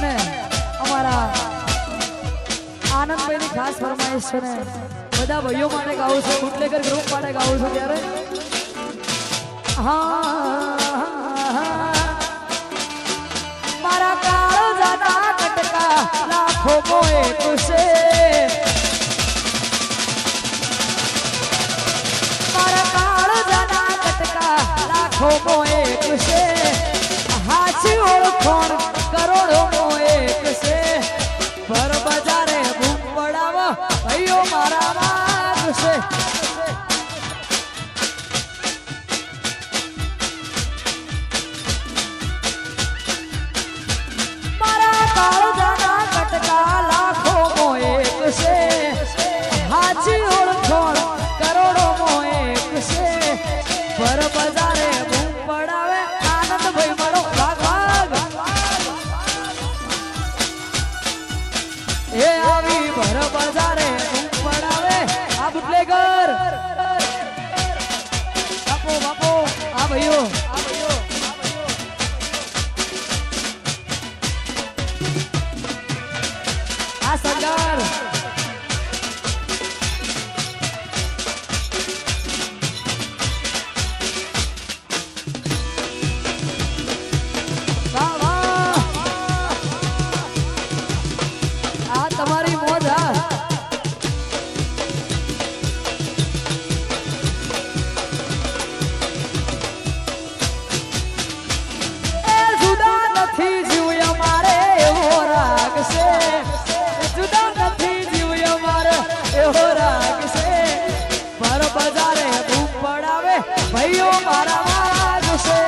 અને અમારા આનંદભાઈની ખાસ ફરમાઈશ છે ને, બધા ભાઈઓ માટે ગાવું છું બુટલેકર ગ્રુપ માટે ગાવું છું ત્યારે. હા લાખો મોએ ખુશે મારા કાળજાના કટકા લાખો આવી બજારે બૂમ પડાવે, ભાઈઓ મારા વાગ છે.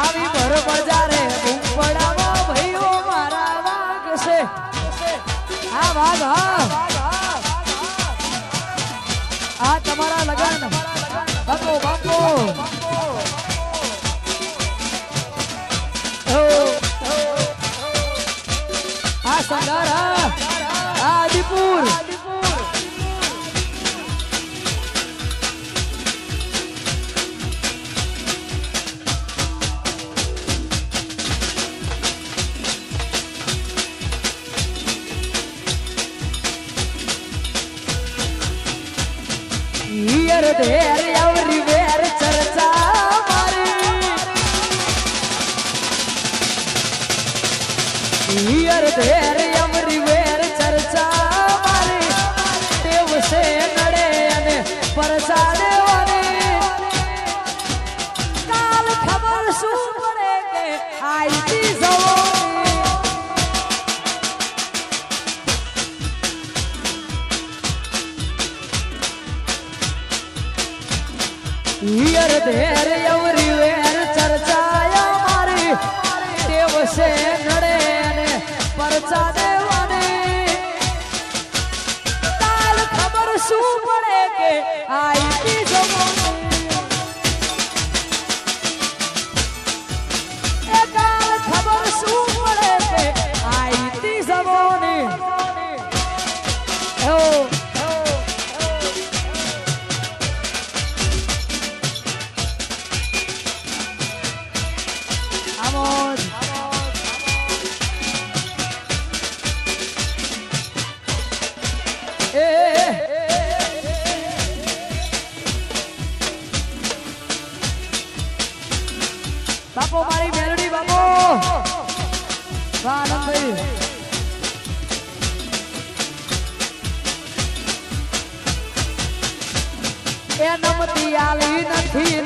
આવી પર બજારે બૂમ પડાવો, ભાઈઓ મારા વાગ છે. હા વાગ હા આ તમારા લગન. બાપો બાપો. આ હા. આદિપુર. હિયર ધેર છે નડે અને પરસા દેવાની કાલ ખબર શું પડે કે આઈતી મારી. દેવશે નડે અને પરચા બાપો મારી મેલડી બાપો. આનંદભાઈ એ નમતી આલી નથી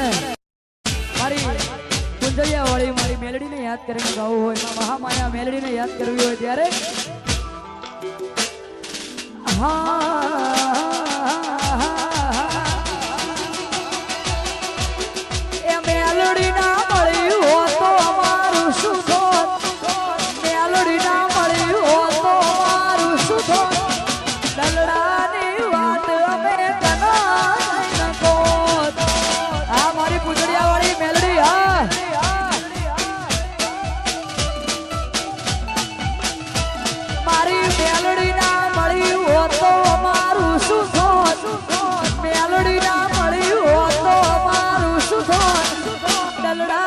મને મારી કુંજળિયા વાળી મારી મેલડીને યાદ કરીને ગાવું હોય મહામાયા મેલડીને યાદ કરવી હોય ત્યારે હા melody now.